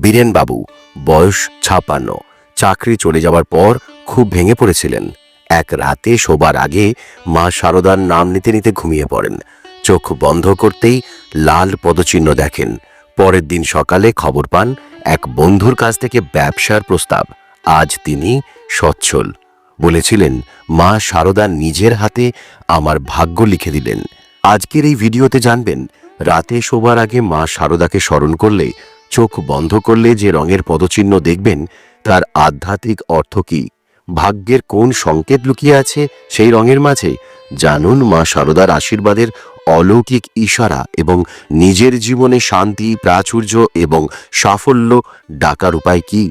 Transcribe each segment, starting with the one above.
বীরেনবাবু বয়স ছাপান্ন। চাকরি চলে যাওয়ার পর খুব ভেঙে পড়েছিলেন। এক রাতে শোবার আগে মা শারদার নাম নিতে নিতে ঘুমিয়ে পড়েন। চোখ বন্ধ করতেই লাল পদচিহ্ন দেখেন। পরের দিন সকালে খবর পান এক বন্ধুর কাছ থেকে ব্যবসার প্রস্তাব। আজ তিনি সচ্ছল। বলেছিলেন, মা শারদা নিজের হাতে আমার ভাগ্য লিখে দিলেন। আজকের এই ভিডিওতে জানবেন, রাতে শোবার আগে মা শারদাকে স্মরণ করলে চোখ বন্ধ করলে যে রঙের পদচিহ্ন দেখবেন, তার আধ্যাত্মিক অর্থ কি? ভাগ্যের কোন সংকেত লুকিয়ে আছে সেই রঙের মাঝে? জানুন মা সারদার আশীর্বাদের অলৌকিক ইশারা এবং নিজের জীবনে শান্তি, প্রাচুর্য এবং সাফল্য ডাকার উপায় কি?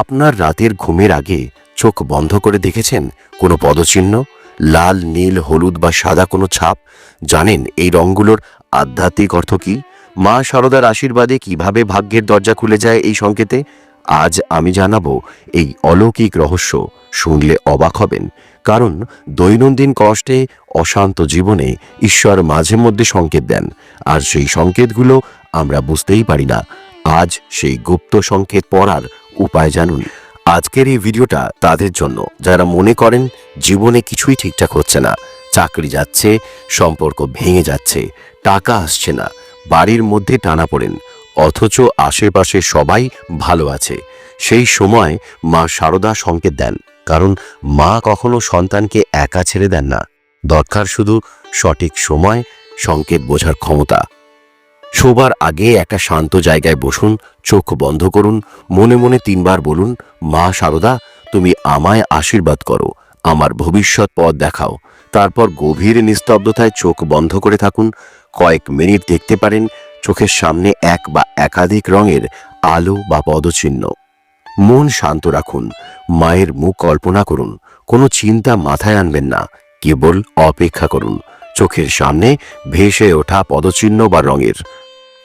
আপনার রাতের ঘুমের আগে চোখ বন্ধ করে দেখেছেন কোনো পদচিহ্ন? লাল, নীল, হলুদ বা সাদা কোনো ছাপ? জানেন এই রঙগুলোর আধ্যাত্মিক অর্থ কি? মা শারদার আশীর্বাদে কীভাবে ভাগ্যের দরজা খুলে যায় এই সংকেতে, আজ আমি জানাব এই অলৌকিক রহস্য শুনলে অবাক হবেন। কারণ দৈনন্দিন কষ্টে অশান্ত জীবনে ঈশ্বর মাঝে মধ্যে সংকেত দেন, আর সেই সংকেতগুলো আমরা বুঝতেই পারি না। আজ সেই গুপ্ত সংকেত পড়ার উপায় জানুন। আজকের এই ভিডিওটা তাদের জন্য। যারা মনে করেন জীবনে কিছুই ঠিকঠাক হচ্ছে না, চাকরি যাচ্ছে, সম্পর্ক ভেঙে যাচ্ছে, টাকা আসছে না বাড়ির মধ্যে টানা পড়েন, অথচ আশেপাশে সবাই ভালো আছে। সেই সময় মা শারদা সংকেত দেন, কারণ মা কখনো সন্তানকে একা ছেড়ে দেন না। দরকার শুধু সঠিক সময়, সংকেত বোঝার ক্ষমতা। শোবার আগে একটা শান্ত জায়গায় বসুন, চোখ বন্ধ করুন, মনে মনে তিনবার বলুন, মা শারদা তুমি আমায় আশীর্বাদ করো, আমার ভবিষ্যৎ পথ দেখাও। তারপর গভীর নিস্তব্ধতায় চোখ বন্ধ করে থাকুন। কয়েক মিনিট দেখতে পারেন চোখের সামনে এক বা একাধিক রঙের আলো বা পদচিহ্ন। মন শান্ত রাখুন। মায়ের মুখ কল্পনা করুন। কোনো চিন্তা মাথায় আনবেন না। কেবল অপেক্ষা করুন। চোখের সামনে ভেসে ওঠা পদচিহ্ন বা রঙের।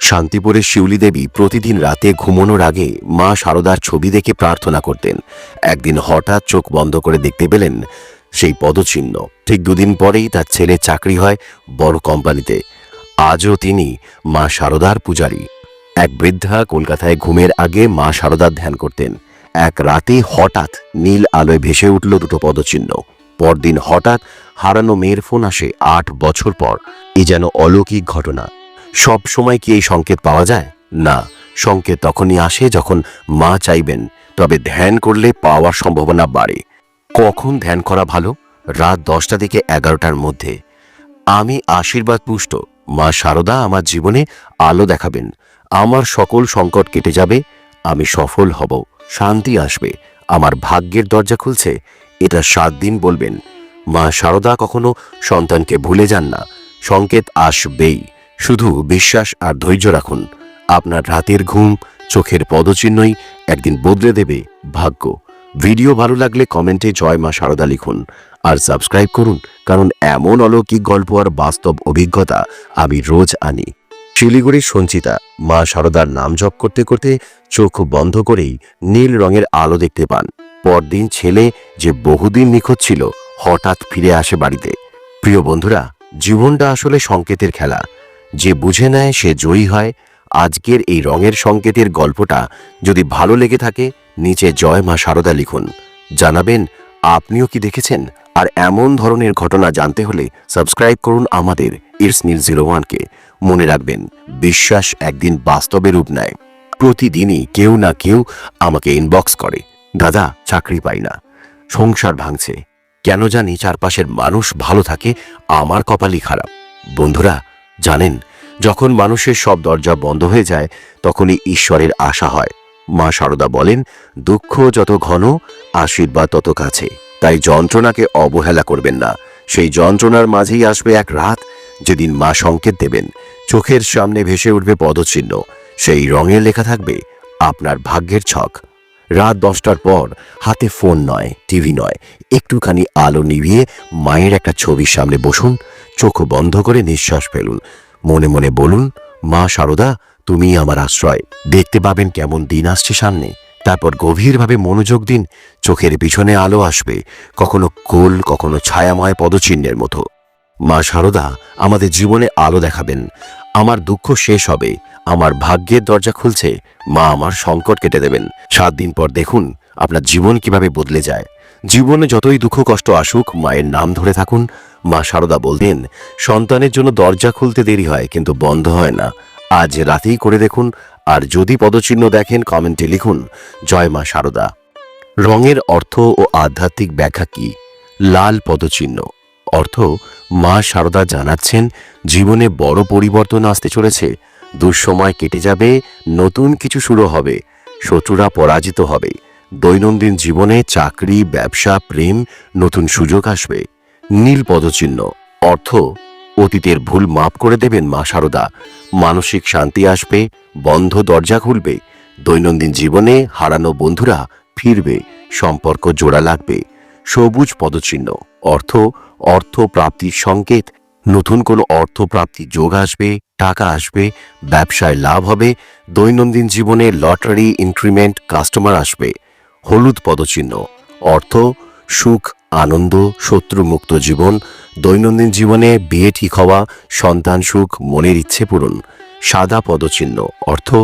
শান্তিপুরের শিউলি দেবী প্রতিদিন রাতে ঘুমানোর আগে মা শারদার ছবি দেখে প্রার্থনা করতেন। একদিন হঠাৎ চোখ বন্ধ করে দেখতে পেলেন সেই পদচিহ্ন। ঠিক দুদিন পরেই তার ছেলে চাকরি হয় বড় কোম্পানিতে। আজও তিনি মা শারদার পূজারী। এক বৃদ্ধা কলকাতায় ঘুমের আগে মা শারদার ধ্যান করতেন। এক রাতে হঠাৎ নীল আলোয় ভেসে উঠল দুটো পদচিহ্ন। পরদিন হঠাৎ হারানো মেয়ের ফোন আসে আট বছর পর। এ যেন অলৌকিক ঘটনা। সব সময় কি এই সংকেত পাওয়া যায়? না, সংকেত তখনই আসে যখন মা চাইবেন, তবে ধ্যান করলে পাওয়ার সম্ভাবনা বাড়ে। কখন ধ্যান করা ভালো? রাত দশটা থেকে এগারোটার মধ্যে। আমি আশীর্বাদ পুষ্ট। মা শারদা আমার জীবনে আলো দেখাবেন। আমার সকল সংকট কেটে যাবে। আমি সফল হব। শান্তি আসবে। আমার ভাগ্যের দরজা খুলছে। এটা সাত দিন বলবেন। মা শারদা কখনো সন্তানকে ভুলে যান না। সংকেত আসবেই। শুধু বিশ্বাস আর ধৈর্য রাখুন। আপনার রাতের ঘুম, চোখের পদচিহ্নই একদিন বদলে দেবে ভাগ্য। ভিডিও ভালো লাগলে কমেন্টে জয় মা শারদা লিখুন। আর সাবস্ক্রাইব করুন, কারণ এমন অলৌকিক গল্প আর বাস্তব অভিজ্ঞতা আমি রোজ আনি। শিলিগুড়ির সঞ্চিতা, মা শারদার নাম জপ করতে করতে চোখ বন্ধ করেই নীল রঙের আলো দেখতে পান। পরদিন ছেলে যে বহুদিন নিখোঁজ ছিল, হঠাৎ ফিরে আসে বাড়িতে। প্রিয় বন্ধুরা, জীবনটা আসলে সংকেতের খেলা। যে বুঝে নেয় সে জয়ী হয়। আজকের এই রঙের সংকেতের গল্পটা যদি ভালো লেগে থাকে নিচে জয় মা সারদা লিখুন। জানাবেন, আপনিও কি দেখেছেন? আর এমন ধরনের ঘটনা জানতে হলে সাবস্ক্রাইব করুন আমাদের ইটস নীল জিরো ওয়ানকে মনে রাখবেন, বিশ্বাস একদিন বাস্তবে রূপ নেয়। প্রতিদিনই কেউ না কেউ আমাকে ইনবক্স করে। দাদা, চাকরি পাই না। সংসার ভাঙছে। কেন জানি চারপাশের মানুষ ভালো থাকে, আমার কপালই খারাপ। বন্ধুরা, জানেন, যখন মানুষের সব দরজা বন্ধ হয়ে যায়, তখনই ঈশ্বরের আশা হয়। মা শারদা বলেন, দুঃখ যত ঘন, আশীর্বাদ তত কাছে। তাই যন্ত্রণাকে অবহেলা করবেন না। সেই যন্ত্রণার মাঝেই আসবে এক রাত যেদিন মা সংকেত দেবেন। চোখের সামনে ভেসে উঠবে পদচিহ্ন। সেই রঙে লেখা থাকবে, আপনার ভাগ্যের ছক। রাত দশটার পর হাতে ফোন নয়, টিভি নয়। একটুখানি আলো নিভিয়ে মায়ের একটা ছবির সামনে বসুন, চোখ বন্ধ করে নিঃশ্বাস ফেলুন। মনে মনে বলুন, মা শারদা তুমি আমার আশ্রয়। দেখতে পাবেন কেমন দিন আসছে সামনে। তারপর গভীরভাবে মনোযোগ দিন, চোখের পিছনে আলো আসবে, কখনো কোল, কখনো ছায়াময় পদচিহ্নের মতো। মা শারদা আমাদের জীবনে আলো দেখাবেন। আমার দুঃখ শেষ হবে। আমার ভাগ্যের দরজা খুলছে। মা আমার সংকট কেটে দেবেন। সাত দিন পর দেখুন আপনার জীবন কীভাবে বদলে যায়। জীবনে যতই দুঃখ, কষ্ট আসুক, মায়ের নাম ধরে থাকুন। মা সারদা বলতেন, সন্তানের জন্য দরজা খুলতে দেরি হয়, কিন্তু বন্ধ হয় না। আজ রাতেই করে দেখুন, আর যদি পদচিহ্ন দেখেন, কমেন্টে লিখুন, জয় মা সারদা। রঙের অর্থ ও আধ্যাত্মিক ব্যাখ্যা কি? লাল পদচিহ্ন। অর্থ, মা সারদা জানাচ্ছেন, জীবনে বড় পরিবর্তন আসতে চলেছে, দুঃসময় কেটে যাবে, নতুন কিছু শুরু হবে, শত্রুরা পরাজিত হবে, দৈনন্দিন জীবনে চাকরি, ব্যবসা, প্রেম, নতুন সুযোগ আসবে। নীল পদচিহ্ন। অর্থ অতীতের ভুল মাফ করে দেবেন, মা সারদা। মানসিক শান্তি আসবে, বন্ধ দরজা খুলবে, দৈনন্দিন জীবনে হারানো বন্ধুরা ফিরবে, সম্পর্ক জোড়া লাগবে। সবুজ পদচিহ্ন, অর্থ অর্থ প্রাপ্তির সংকেত, নতুন কোনো অর্থ প্রাপ্তির যোগ আসবে, টাকা আসবে, ব্যবসায় লাভ হবে, দৈনন্দিন জীবনে লটারি, ইনক্রিমেন্ট, কাস্টমার আসবে। হলুদ পদচিহ্ন, অর্থ, সুখ আনন্দ, শত্রুমুক্ত জীবন, দৈনন্দিন জীবনে বিয়ে ঠিক হওয়া, সন্তান সুখ, মনের ইচ্ছে পূরণ। সাদা পদচিহ্ন, অর্থ,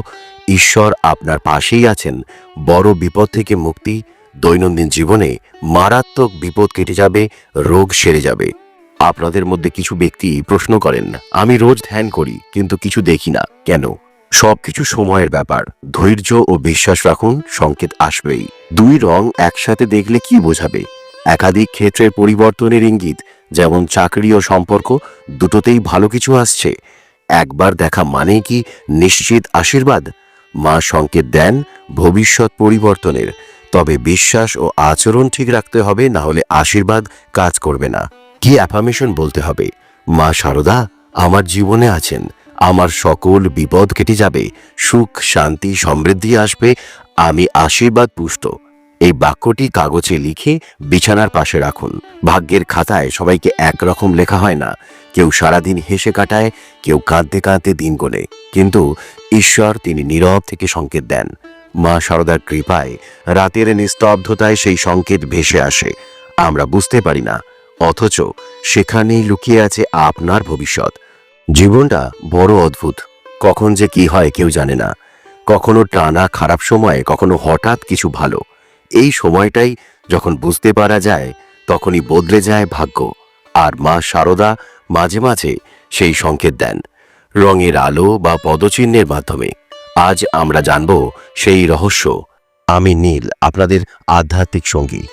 ঈশ্বর আপনার পাশেই আছেন। বড় বিপদ থেকে মুক্তি, দৈনন্দিন জীবনে মারাত্মক বিপদ কেটে যাবে, রোগ সেরে যাবে। আপনাদের মধ্যে কিছু ব্যক্তি প্রশ্ন করেন, আমি রোজ ধ্যান করি, কিন্তু কিছু দেখি না, কেন? সবকিছু সময়ের ব্যাপার। ধৈর্য ও বিশ্বাস রাখুন, সংকেত আসবেই। দুই রং একসাথে দেখলে কি বোঝাবে? একাধিক ক্ষেত্রের পরিবর্তনের ইঙ্গিত, যেমন চাকরি ও সম্পর্ক, দুটোতেই ভালো কিছু আসছে। একবার দেখা মানেই কি নিশ্চিত আশীর্বাদ? মা সংকেত দেন, ভবিষ্যৎ পরিবর্তনের। তবে বিশ্বাস ও আচরণ ঠিক রাখতে হবে, না হলে আশীর্বাদ কাজ করবে না। কি অ্যাফার্মেশন বলতে হবে? মা সারদা, আমার জীবনে আছেন। আমার সকল বিপদ কেটে যাবে। সুখ, শান্তি, সমৃদ্ধি আসবে। আমি আশীর্বাদ পুষ্ট। এই বাক্যটি কাগজে লিখে বিছানার পাশে রাখুন। ভাগ্যের খাতায় সবাইকে একরকম লেখা হয় না। কেউ সারাদিন হেসে কাটায়, কেউ কাঁদতে কাঁদতে দিন গোনে কিন্তু ঈশ্বর তিনি নীরব থেকে সংকেত দেন। মা সারদার কৃপায় রাতের নিস্তব্ধতায় সেই সংকেত ভেসে আসে। আমরা বুঝতে পারি না, অথচ সেখানেই লুকিয়ে আছে আপনার ভবিষ্যৎ। জীবনটা বড় অদ্ভুত। কখন যে কি হয় কেউ জানে না। কখনো টানা খারাপ সময়ে, কখনো হঠাৎ কিছু ভালো। এই সময়টাই যখন বুঝতে পারা যায়, তখনই বদলে যায় ভাগ্য। আর মা সারদা মাঝে মাঝে সেই সংকেত দেন, রঙের আলো বা পদচিহ্নের মাধ্যমে। আজ আমরা জানব সেই রহস্য। আমি নীল, আপনাদের আধ্যাত্মিক সঙ্গী।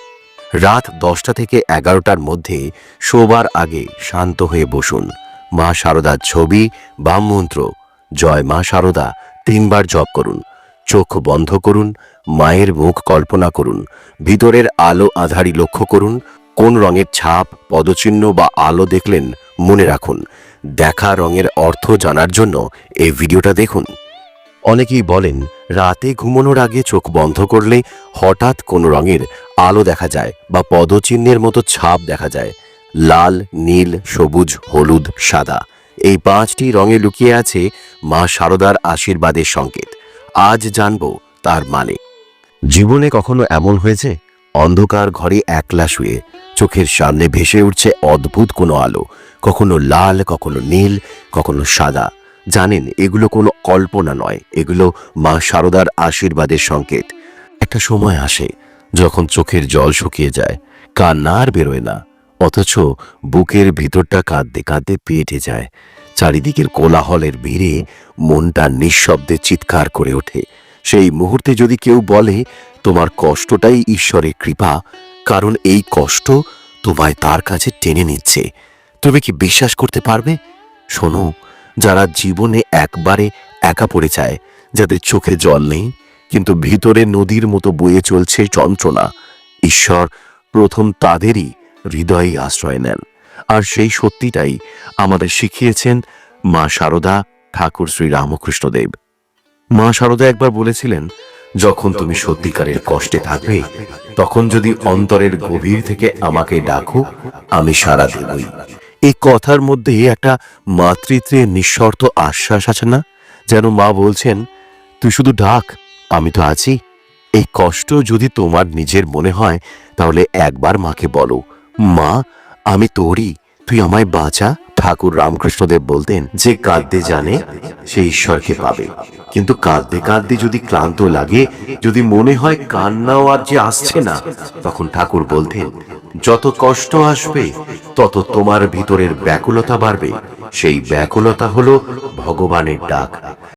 রাত দশটা থেকে এগারোটার মধ্যে শোবার আগে শান্ত হয়ে বসুন। মা সারদার ছবি বাম মন্ত্র, জয় মা সারদা, তিনবার জপ করুন। চোখ বন্ধ করুন, মায়ের মুখ কল্পনা করুন, ভিতরের আলো আধারি লক্ষ্য করুন, কোন রঙের ছাপ, পদচিহ্ন বা আলো দেখলেন মনে রাখুন। দেখা রঙের অর্থ জানার জন্য এই ভিডিওটা দেখুন। অনেকেই বলেন, রাতে ঘুমানোর আগে চোখ বন্ধ করলে হঠাৎ কোনো রঙের আলো দেখা যায় বা পদচিহ্নের মতো ছাপ দেখা যায়। লাল, নীল, সবুজ, হলুদ, সাদা। এই পাঁচটি রঙে লুকিয়ে আছে মা শারদার আশীর্বাদের সংকেত। আজ জানব তার মানে। জীবনে কখনো এমন হয়েছে? অন্ধকার ঘরে একলা শুয়ে চোখের সামনে ভেসে উঠছে অদ্ভুত কোনো আলো কখনো লাল কখনো নীল কখনো সাদা। জানেন এগুলো কোনো কল্পনা নয় এগুলো মা শারদার আশীর্বাদের সংকেত। একটা সময় আসে যখন চোখের জল শুকিয়ে যায় কান্না আর বেরোয় না অথচ বুকের ভিতরটা কাঁদতে কাঁদতে পেটে যায়। চারিদিকের কোলাহলের ভিড়ে মনটা নিঃশব্দে চিৎকার করে ওঠে। সেই মুহূর্তে যদি কেউ বলে, তোমার কষ্টটাই ঈশ্বরের কৃপা, কারণ এই কষ্ট তোমায় তার কাছে টেনে নিচ্ছে। তুমি কি বিশ্বাস করতে পারবে? শোনো, যারা জীবনে একবারে একা পড়ে যায়, যাদের চোখে জল নেই, কিন্তু ভিতরে নদীর মতো বয়ে চলছে যন্ত্রণা, ঈশ্বর প্রথম তাদেরই হৃদয়ে আশ্রয় নেন। আর সেই সত্যিটাই আমাদের শিখিয়েছেন মা শারদা ঠাকুর শ্রী রামকৃষ্ণদেব। মা শারদা একবার বলেছিলেন, যখন তুমি সত্যিকারের কষ্টে থাকবে, তখন যদি অন্তরের গভীর থেকে আমাকে ডাকো, আমি সারা দেবই। এই কথার মধ্যে একটা মাতৃত্বের নিঃশর্ত আশ্বাস আছে না? যেন মা বলছেন, তুই শুধু ডাক, আমি তো আছি। এই কষ্ট যদি তোমার নিজের মনে হয়, তাহলে একবার মাকে বলো। মা আমি তোরই, তুই আমায় বাঁচা, ঠাকুর রামকৃষ্ণদেব বলতেন, যে কাঁদতে জানে, সে ঈশ্বরকে পাবে। কিন্তু কাঁদতে কাঁদতে যদি ক্লান্ত লাগে, যদি মনে হয় কান্নাও আর যে আসছে না, তখন ঠাকুর বলতেন, যত কষ্ট আসবে, তত তোমার ভিতরের ব্যাকুলতা বাড়বে। সেই ব্যাকুলতা হলো ভগবানের ডাক।